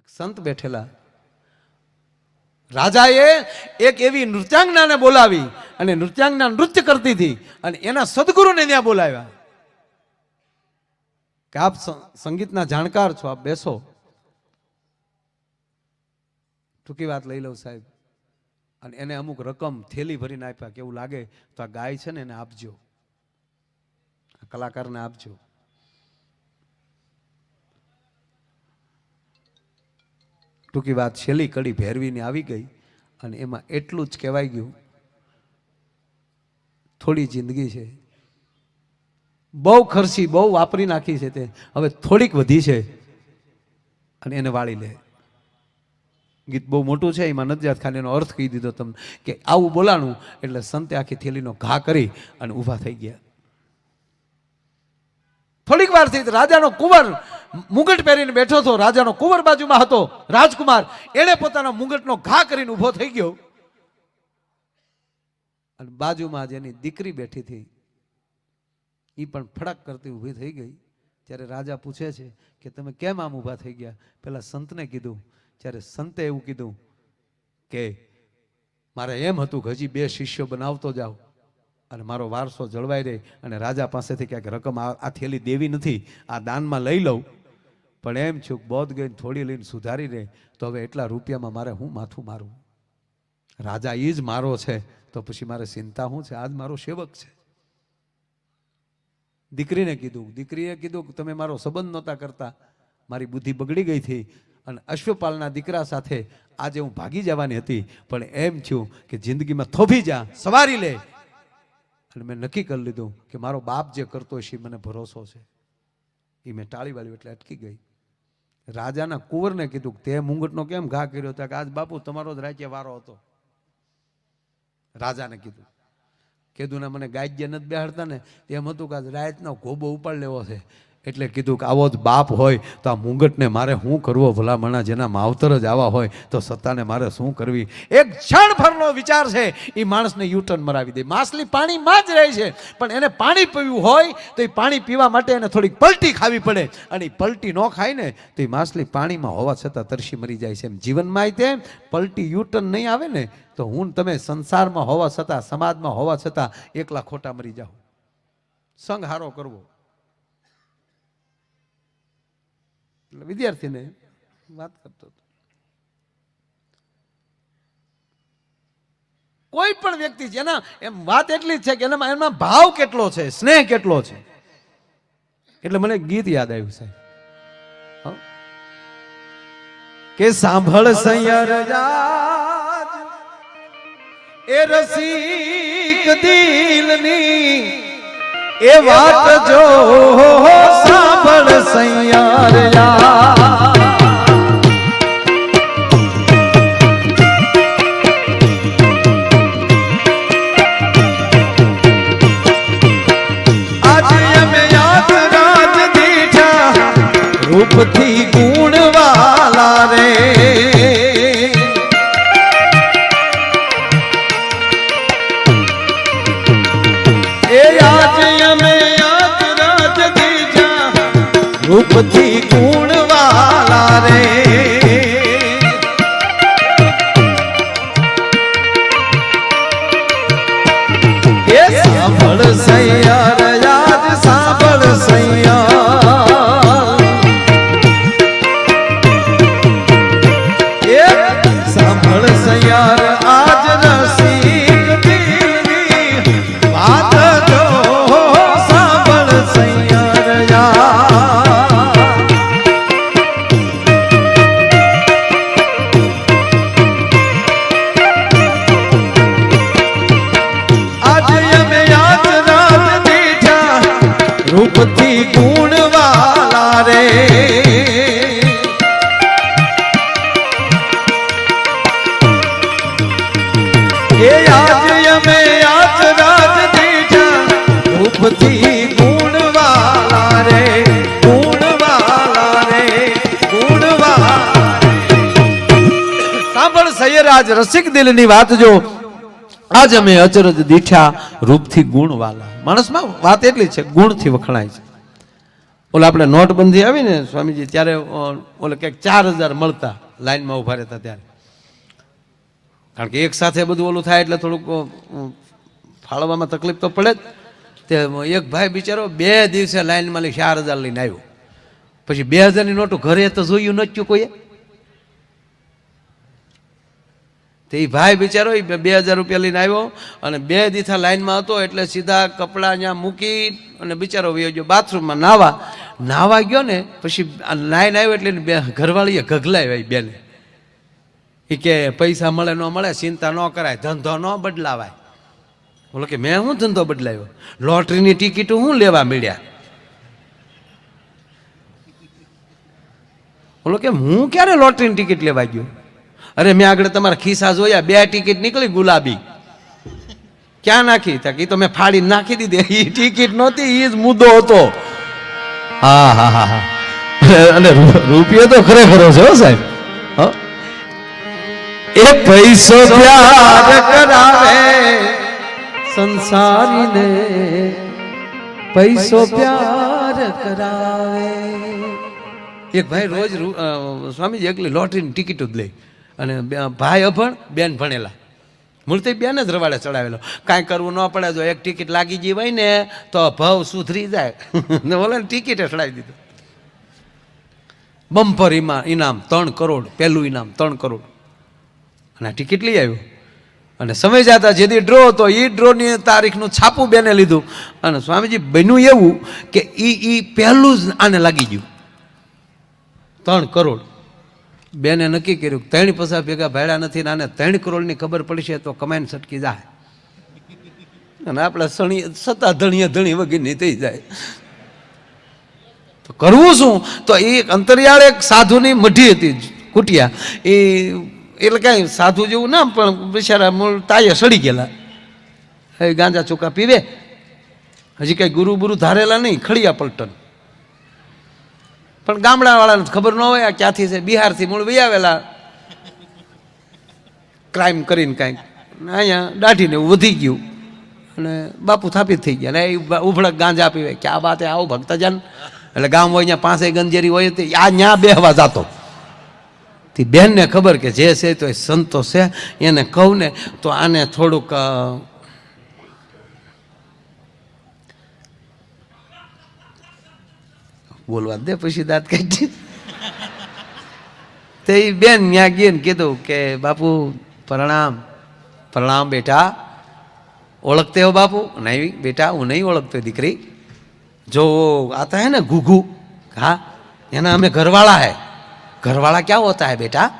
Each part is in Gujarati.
એક સંત બેઠેલા. રાજાએ એક એવી નૃત્યાંગનાને બોલાવી અને નૃત્યાંગના નૃત્ય કરતી હતી અને એના સદગુરુને ત્યાં બોલાવ્યા. કે આપ સંગીતના જાણકાર છો, આપ બેસો. ટૂંકી વાત લઈ લઉં સાહેબ. અને એને અમુક રકમ થેલી ભરીને આપ્યા કેવું લાગે તો આ ગાય છે ને એને આપજો. કલાકારને આપજો. ટૂંકી વાત છેલ્લી કડી ભેરવીને આવી ગઈ અને એમાં એટલું જ કહેવાય ગયું, થોડી જિંદગી છે. બહુ ખર્ચી, બહુ વાપરી નાખી છે તે. હવે થોડીક વધી છે અને એને વાળી લે. ગીત બહુ મોટું છે, એમાં નથી જાત એનો અર્થ કહી દીધો તમને કે આવું બોલાણું એટલે સંતે આખી થેલીનો ઘા કરી અને ઊભા થઈ ગયા. થોડીક વાર થઈ રાજાનો કુંવર મુગટ પહેરીને બેઠો હતો રાજાનો કુંવર બાજુમાં હતો, રાજકુમાર. એણે પોતાના મુગટનો ઘા કરીને ઊભો થઈ ગયો. અને બાજુમાં જેની દીકરી બેઠી હતી. એ પણ ફડક કરતી ઊભી થઈ ગઈ. ત્યારે રાજા પૂછે છે કે તમે કેમ આમ ઊભા થઈ ગયા? પેલા સંતને કીધું. ત્યારે સંતે એવું કીધું કે મારે એમ હતું કે હજી બે શિષ્યો બનાવતો જાઓ. અને મારો વારસો જળવાઈ રહે. અને રાજા પાસેથી ક્યાંક રકમ આ થેલી દેવી નથી. આ દાનમાં લઈ લઉં. પણ એમ છું બોધ ગઈને થોડી લઈને સુધારી રહે તો હવે એટલા રૂપિયામાં મારે હું માથું મારું? રાજા એ જ મારો છે, તો પછી મારે ચિંતા શું છે? આજ મારો સેવક છે. દીકરીને કીધું, દીકરીએ કીધું કે તમે મારો સંબંધ નહોતા કરતા. મારી બુદ્ધિ બગડી ગઈ હતી અને અશ્વપાલના દીકરા સાથે આજે હું ભાગી જવાની હતી. પણ એમ થયું કે જિંદગીમાં થોભી જા, સવારી લે. અને મેં નક્કી કરી લીધું કે મારો બાપ જે કરતો છે એ મને ભરોસો છે. એ મેં ટાળી વાળ્યું એટલે અટકી ગઈ. રાજાના કુંવરને કીધું તે મુંગટનો કેમ ઘા કર્યો? હતો કે આજ બાપુ તમારો જ રાજ્ય વારો હતો. રાજાને કીધું. કીધું ને મને ગાજ્ય નથી બેહાડતા ને તેમ હતું કે આજ રાતનો ગોબો ઉપાડ લેવો છે. એટલે કીધું કે આવો જ બાપ હોય તો આ મુંગટને મારે શું કરવો ભલામણા? જેના માવતર જ આવા હોય તો સત્તાને મારે શું કરવી? એક ક્ષણભરનો વિચાર છે એ માણસને યુટર્ન મરાવી દે. માછલી પાણીમાં જ રહે છે, પણ એને પાણી પીવું હોય તો એ પાણી પીવા માટે એને થોડીક પલટી ખાવી પડે. અને એ પલટી ન ખાય ને તો એ માછલી પાણીમાં હોવા છતાં તરસી મરી જાય છે. એમ જીવનમાં તેમ પલટી યુટર્ન નહીં આવે ને તો હું તમે સંસારમાં હોવા છતાં, સમાજમાં હોવા છતાં એકલા ખોટા મરી જાઓ. સંઘ હારો કરવો. એટલે વિદ્યાર્થીને વાત કરતો હતો. કોઈ પણ વ્યક્તિ જેના એમ વાત એટલી જ છે કે એનામાં એમાં ભાવ કેટલો છે, સ્નેહ કેટલો છે? એટલે મને ગીત યાદ આવ્યું સાહેબ કે સાંભળ સૈયર એ રસિક દિલની એ વાત જો સાંભળ સૈયાર યાર. સાંભળ સૈયાર યાદ સાંભળ સૈયાર. ગુણવાલા રે એ રસિક અમે ની વાત જો. આજ અમે અચરજ દીઠા રૂપથી ગુણવાલા. માણસમાં વાત એટલી છે, ગુણથી વખણાય છે. ઓલા આપણે નોટબંધી આવી ને સ્વામીજી, ત્યારે ઓલે કંઈક ચાર હજાર મળતા લાઈનમાં ઊભા રહેતા ત્યારે. કારણ કે એક સાથે બધું ઓલું થાય એટલે થોડુંક ફાળવામાં તકલીફ તો પડે જ. તે એક ભાઈ બિચારો બે દિવસે લાઈનમાં લઈ ચાર હજાર લઈને આવ્યો. પછી બે હજારની નોટું ઘરે તો જોયું નચ્યું કોઈએ. તે ભાઈ બિચારો બે હજાર રૂપિયા લઈને આવ્યો અને બે દીથા લાઈનમાં હતો એટલે સીધા કપડાં ત્યાં મૂકી અને બિચારો વયો બાથરૂમમાં નાવા નાવા ગયો ને, પછી લાઈન આવ્યો એટલે બે ઘરવાળીએ ગગલાવ્યા બેને. એ કે પૈસા મળે ન મળે, ચિંતા ન કરાય, ધંધો ન બદલાવાય. બોલો કે મેં શું ધંધો બદલાવ્યો? લોટરીની ટિકિટ હું લેવા મળ્યા? બોલો કે હું ક્યારે લોટરીની ટિકિટ લેવા ગયો? અરે મેં આગળ તમારા ખિસ્સા જોયા, બે ટિકિટ નીકળી ગુલાબી. ક્યાં નાખી? તા કે ઈ તો મેં ફાડી નાખી દીધી. એ ટિકિટ નહોતી એ જ મુદ્દો હતો. હા હા હા હા. અને રૂપિયો તો ખરેખરો છે, હો સાહેબ? એ પૈસો પ્યાર કરાવે સંસારીને પૈસો પ્યાર કરાવે. એક ભાઈ રોજ સ્વામીજી એકલી લોટરીની ટિકિટ જ લે. અને ભાઈ અભણ, બેન ભણેલા. મૂર્તિ બેન જ રવાડે ચડાવેલો. કાંઈ કરવું ન પડે, જો એક ટિકિટ લાગી ગઈ હોય ને, તો ભાવ સુધરી જાય. ને બોલે ટિકિટે ચડાવી દીધું. બમ્પર ઇમા ઇનામ ત્રણ કરોડ, પહેલું ઇનામ ત્રણ કરોડ. અને આ ટિકિટ લઈ આવ્યું. અને સમય જતા જેથી ડ્રો હતો એ ડ્રોની તારીખનું છાપું બેને લીધું. અને સ્વામીજી, બન્યું એવું કે એ એ પહેલું જ આને લાગી ગયું. ત્રણ કરોડ. બેને નક્કી કર્યું ત્રણ પૈસા ભેગા ભાડ્યા નથી ને આને ત્રણ કરોડની ખબર પડશે તો કમાઈને સટકી જાય. અને આપણે સણી સતા ધણીએ ધણી વગરની થઈ જાય. તો કરવું શું? તો એ અંતરિયાળ એક સાધુની મઢી હતી કુટિયા. એ એટલે કાંઈ સાધુ જેવું ના પણ બિચારા મૂળ તાયે સડી ગયેલા. હવે ગાંજા ચોખા પીવે. હજી કાંઈ ગુરુ બુરુ ધારેલા નહીં, ખડિયા પલટન. પણ ગામડાવાળાને ખબર ન હોય ક્યાંથી છે, બિહારથી મૂળ વહી આવેલા. ક્રાઇમ કરીને કાંઈક. અહીંયા દાઢીને વધી ગયું. અને બાપુ થાપિત થઈ ગયા. ને એ ઉભળક ગાંજા પીવે કે આ બાતે આવો ભક્તજન એટલે ગામ હોય અહીંયા પાસે ગંજેરી હોય તે આ ન્યા બેહવા જાતો. તે બેનને ખબર કે જે છે તો એ સંતો છે. એને કહું ને તો આને થોડુંક બોલવા દે પછી દાંત કાઢી તે બેન ત્યાં ગઈ ને કીધું કે, બાપુ, પ્રણામ પ્રણામ બેટા, ઓળખતે હો બાપુ? નહીં બેટા, હું નહીં ઓળખતો દીકરી. જો આતા હે ને ઘુઘુ. હા, એના અમે ઘરવાળા હે. ઘરવાળા ક્યાં હોતા હે બેટા?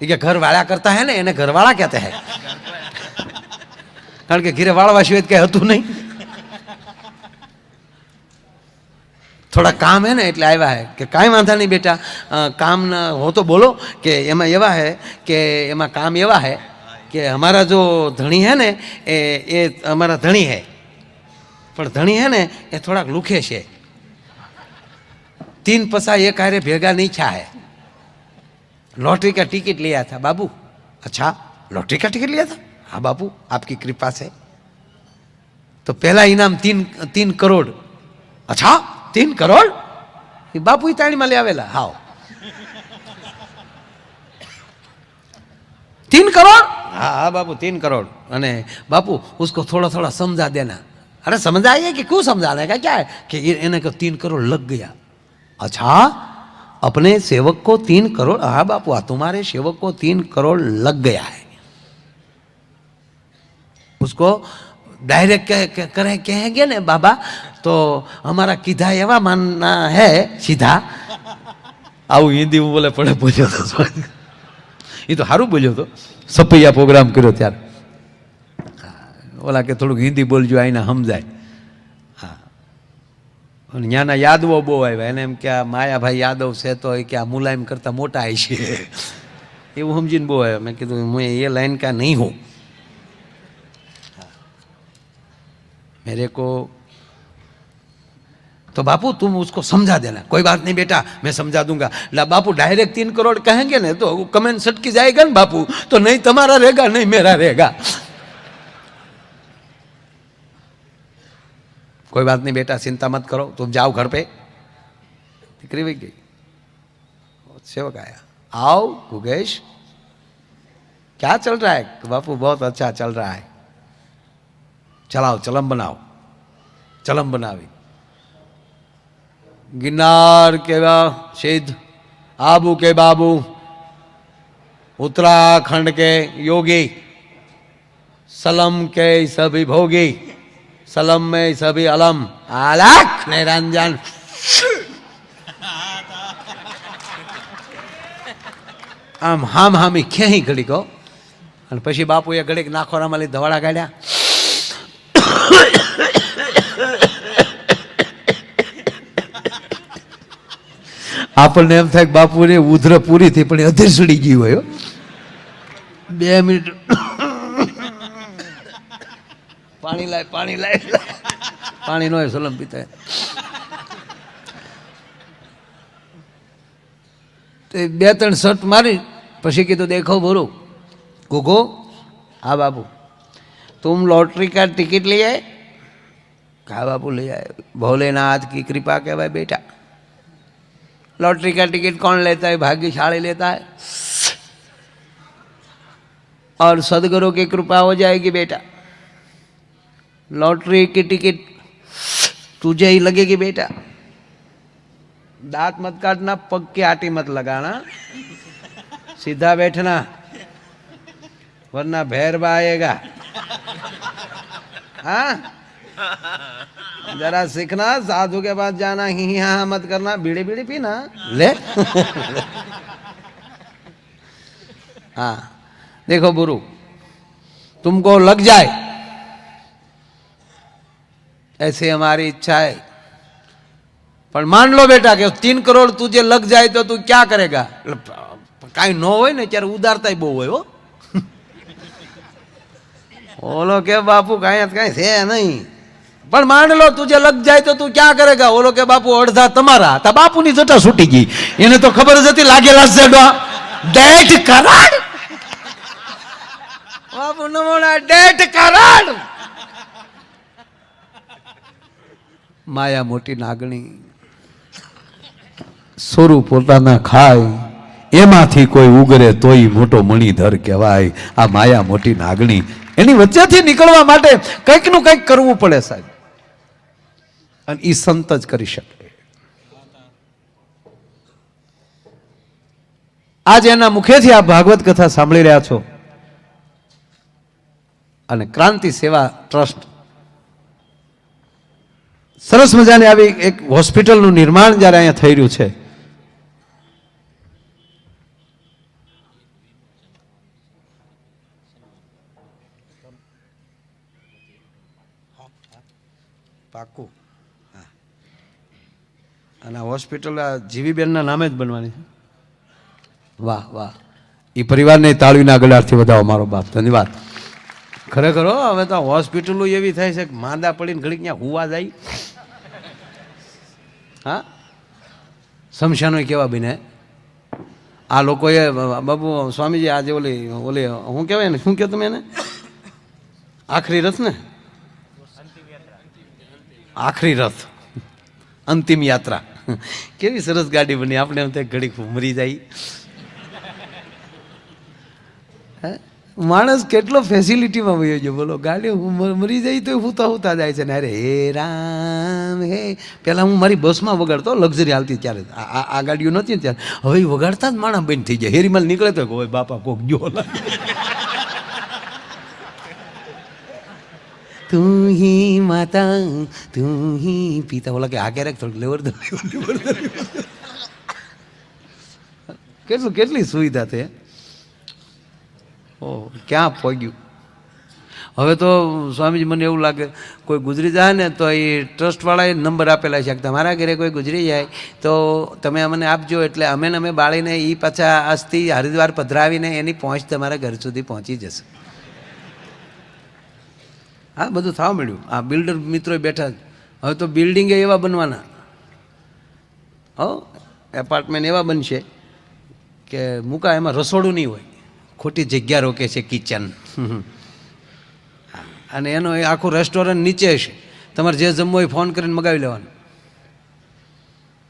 એ કે ઘરવાળા કરતા હે ને, એને ઘરવાળા કહેતા હે. કારણ કે ઘીરે વાળવા સિવાય કઈ હતું નહીં. થોડા કામ હે ને એટલે આવ્યા હે કે કાંઈ વાંધા નહીં બેટા અ, કામ ના હો તો બોલો કે એમાં એવા હે કે એમાં કામ એવા હે કે અમારા જો ધણી હે ને એ એ અમારા ધણી હે પણ ધણી હે ને એ થોડાક લુખે છે तीन पसा एक हारे भेगा नहीं छा है लॉटरी का टिकट लिया था बाबू अच्छा लॉटरी का टिकट लिया था हाँ बाबू आपकी कृपा से तो पहला इनाम तीन तीन करोड़ अच्छा तीन करोड़ ये बापू ही ताणी में ले आवेला हाओ तीन करोड़ हाँ हाँ बाबू तीन करोड़ अने बापू उसको थोड़ा थोड़ा समझा देना अरे समझाइए कि क्यों समझाने का क्या है कि ये इन्हें को तीन करोड़ लग गया अच्छा अपने सेवक को तीन करोड़ हाँ बापू हाँ तुम्हारे सेवक को तीन करोड़ लग गया है उसको ડાયરેક્ટ કરે, કહે ગયા ને, બાબા, તો અમારા કીધા એવા માનના હે, સીધા. આવું હિન્દી હું બોલે પડે બોલ્યો હતો એ તો સારું બોલ્યો હતો સપૈયા પ્રોગ્રામ કર્યો ત્યારે. ઓલા કે થોડુંક હિન્દી બોલજો, આઈને સમજાય. હા. અને ત્યાંના યાદવો બહુ આવ્યા. એને એમ કે આ માયાભાઈ યાદવ છે તો એ કે આ મુલાયમ કરતાં મોટા આવી છે. એવું સમજીને બહુ આવ્યા. મેં કીધું, હું એ લાઈન કા નહીં હોઉં. मेरे को। तो बापू, तुम उसको समझा देना। कोई बात नहीं बेटा, मैं समझा दूँगा। ला बापू डायरेक्ट तीन करोड़ कहेंगे ना तो कमेंट सटकी जाएगा ना बापू? तो नहीं तुम्हारा रहेगा, नहीं मेरा रहेगा। कोई बात नहीं बेटा, चिंता मत करो, तुम जाओ घर पे। फिक्री भी गई सेवक आया। आओ गुगेश क्या चल रहा है? बापू, बहुत अच्छा चल रहा है। चलाओ चलम बनाओ चलम बनावी गिन्नार के बा- सिद्ध आबू के बाबू उत्तराखंड के योगी सलम के सभी भोगी सलम में सभी अलम अलख निरंजन આમ હામ હામી ક્યાંય ઘડીકો અને પછી બાપુએ ઘડીક નાખોરામાં લઈ ધવાડા કાઢ્યા આપણને એમ થાય બાપુને ઉધર પૂરી થઈ પણ અધર સડી ગયું હોય બે મિનિટ. પાણી લાય પાણી લાય. પાણી નો સલમ પીતા તે બે ત્રણ શર્ટ મારી, પછી કીધું દેખો બોરું ઘોઘો હા બાપુ तुम लॉटरी का टिकट ले आए? कहा, बाबू, ले आए। भोलेनाथ की कृपा के भाई बेटा। लॉटरी का टिकट कौन लेता है? भाग्यशाली लेता है। और सदगुरु की कृपा हो जाएगी बेटा। लॉटरी की टिकट तुझे ही लगेगी बेटा। दांत मत काटना पग की आटी मत लगाना। सीधा बैठना, वरना भैरवा आएगा। हाँ जरा सीखना साधु के पास जाना ही ही हाँ हाँ मत करना बीड़ी बीड़ी पीना ले हाँ देखो गुरु तुमको लग जाए ऐसे हमारी इच्छा है पर मान लो बेटा कि तीन करोड़ तुझे लग जाए तो तू क्या करेगा કાંઈ ન હોય ને ત્યારે ઉદારતા બહુ હોય હો ઓલો કે બાપુ કાંઈ કાંઈ છે નહીં. પણ માંડ લો તુજે લગ જાય તો તું ક્યાં કરેગા ઓલો કે બાપુ, અડધા તમારા. તા બાપુની જટા છૂટી ગઈ. એને તો ખબર જ હતી લાગેલા છે ડેટ કરાડ. બાપુ નમોના ડેટ કરાડ. માયા મોટી નાગણી. સ્વરૂપ પોતાના ખાય. એમાંથી કોઈ ઉગરે તોય મોટો મણિધર કહેવાય. આ માયા મોટી નાગણી. એની વચ્ચેથી નીકળવા માટે કંઈકનું કંઈક કરવું પડે સાહેબ. અને એ સંત જ કરી શકે. આજે એના મુખેથી આ ભાગવત કથા સાંભળી રહ્યા છો. અને ક્રાંતિ સેવા ટ્રસ્ટ. સરસ મજાની આવી એક હોસ્પિટલનું નિર્માણ જ્યારે અહીંયા થઈ રહ્યું છે. પાકું હા. અને હોસ્પિટલ આ જીવીબેનના નામે જ બનવાની છે. વાહ વાહ. એ પરિવારને તાળવીના ગળાથી વધાવો મારો બાપ. ધન્યવાદ. ખરેખર હવે તો હોસ્પિટલો એવી થાય છે કે માંદા પડીને ઘડીક ત્યાં હુવા જાય. હા? શમશાનો કેવા બને? આ લોકોએ બાબુ સ્વામીજી આજે ઓલી ઓલી હું કહેવાય ને શું કહો તમે એને? આખરી રથ ને આખરી રથ. અંતિમ યાત્રા. કેવી સરસ ગાડી બની. આપણે એમ ત્યાં ઘડીક મરી જાય? માણસ કેટલો ફેસિલિટીમાં વયો છે બોલો, ગાડી મરી જાય તો હુતા હુતા જાય છે. ને અરે, હે રામ, હે. પહેલાં હું મારી બસમાં વગાડતો, લક્ઝરી હાલતી ત્યારે. આ ગાડીઓ નહોતી ને ત્યારે. હવે વગાડતા જ માણસ બંધ થઈ જાય. હેરીમાલ નીકળે તો હોય બાપા કોક જો તું હી માતા તું હી પિતા. ઓલા કે આ ક્યારેક થોડુંક લેવર કેટલું, કેટલી સુવિધા છે? ઓ ક્યાં પગ્યું? હવે તો સ્વામીજી મને એવું લાગે, કોઈ ગુજરી જાય ને તો એ ટ્રસ્ટવાળાએ નંબર આપેલા છે. તમારા ઘરે કોઈ ગુજરી જાય, તો તમે અમને આપજો. એટલે અમે અમે બાળીને એ પાછા અસ્થિ હરિદ્વાર પધરાવીને એની પહોંચ તમારા ઘર સુધી પહોંચી જશે. હા, બધું થવા મળ્યું આ બિલ્ડર મિત્રો બેઠા જ હવે તો બિલ્ડિંગ એવા બનવાના. હો એપાર્ટમેન્ટ એવા બનશે કે મૂકા, એમાં રસોડું નહીં હોય. ખોટી જગ્યા રોકે છે કિચન અને એનો એ આખું રેસ્ટોરન્ટ નીચે હશે. તમારે જે જમવું હોય ફોન કરીને મગાવી લેવાનું.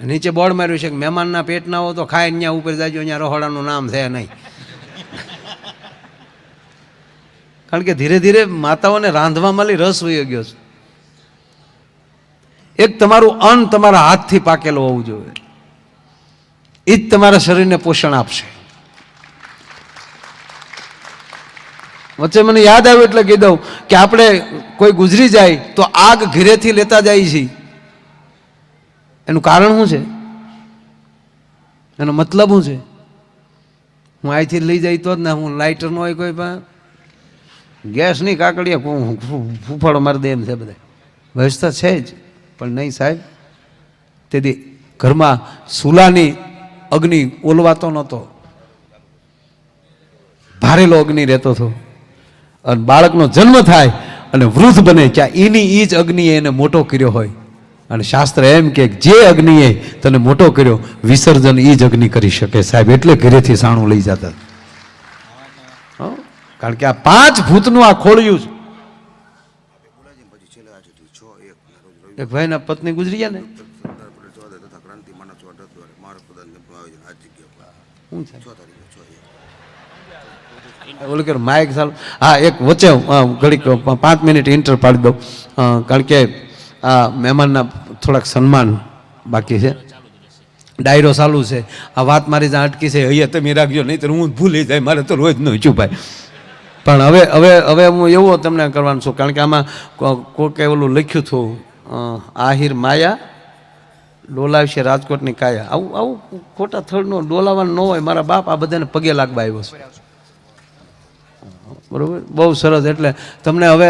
નીચે બોર્ડ માર્યું છે કે મહેમાનના પેટ ના હો તો ખાય અહીંયા ઉપર જાજો અહીંયા રહોડાનું નામ છે નહીં. કારણ કે ધીરે ધીરે માતાઓને રાંધવામાં લઈ રસ વહી ગયો છે. એક તમારું અન્ન તમારા હાથથી પાકેલું હોવું જોઈએ. એ જ તમારા શરીરને પોષણ આપશે. વચ્ચે મને યાદ આવ્યું એટલે કહી દઉં કે આપણે કોઈ ગુજરી જાય તો આગ ઘીરેથી લેતા જાય છે. એનું કારણ શું છે? એનો મતલબ શું છે? હું અહીંથી લઈ જાય તો જ ને, હું લાઇટર નો હોય કોઈ પણ. ગેસ નહીં કાકડીએ ફૂફાડો મારી દે એમ છે બધા. વ્યવસ્થા છે જ, પણ નહીં સાહેબ. તેથી ઘરમાં સુલાની અગ્નિ ઓલવાતો નહોતો. ભારેલો અગ્નિ રહેતો હતો. અને બાળકનો જન્મ થાય અને વૃદ્ધ બને ત્યાં એની એ જ અગ્નિએ એને મોટો કર્યો હોય. અને શાસ્ત્ર એમ કે જે અગ્નિએ તને મોટો કર્યો, વિસર્જન એ જ અગ્નિ કરી શકે સાહેબ. એટલે ઘરેથી સાણું લઈ જતા? કારણ કે આ પાંચ ભૂતનું આ ખોળ્યું છે. એક ભાઈના પત્ની ગુજરી ગયા ને? છે છ છ ઓલું કે માઇક સારું હા, એક વચ્ચે ઘડીક પાંચ મિનિટ ઇન્ટર પાડી દઉં. કારણ કે આ મહેમાનના થોડાક સન્માન બાકી છે. ડાયરો ચાલુ છે. આ વાત મારી જ્યાં અટકી છે. અહીંયા તમે રાખજો નહીં તો હું ભૂલી જાય. મારે તો રોજ ન છુપાય પણ હવે હવે હવે હું એવો તમને કરવાનું છું, કારણ કે આમાં કોકે ઓલું લખ્યું હતું આહિર માયા ડોલાવશે રાજકોટની કાયા. આવું આવું ખોટા થળનો ડોલાવાનું ન હોય, મારા બાપ આ બધાને પગે લાગવા આવ્યો છે. બરોબર? બહુ સરસ, એટલે તમને હવે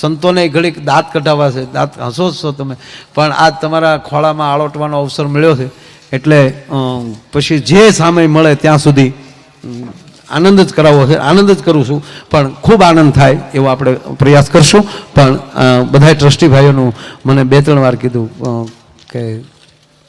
સંતોને ઘડીક દાંત કઢાવવા છે. દાંત હસો છો તમે. પણ આ તમારા ખોળામાં આળોટવાનો અવસર મળ્યો છે. એટલે પછી જે સમય મળે ત્યાં સુધી આનંદ જ કરાવવો છે આનંદ જ કરું છું. પણ ખૂબ આનંદ થાય એવો આપણે પ્રયાસ કરશું. પણ અ, બધાય ટ્રસ્ટી ભાઈઓનું મને બે ત્રણ વાર કીધું કે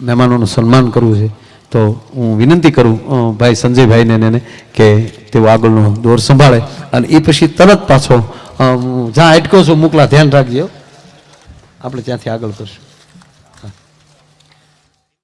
મહેમાનોનું સન્માન કરવું છે. તો હું વિનંતી કરું ભાઈ સંજયભાઈને એને કે તેઓ આગળનો દોર સંભાળે અને એ પછી તરત પાછો જ્યાં અટકો છું મોકલા ધ્યાન રાખજો આપણે ત્યાંથી આગળ કરશું.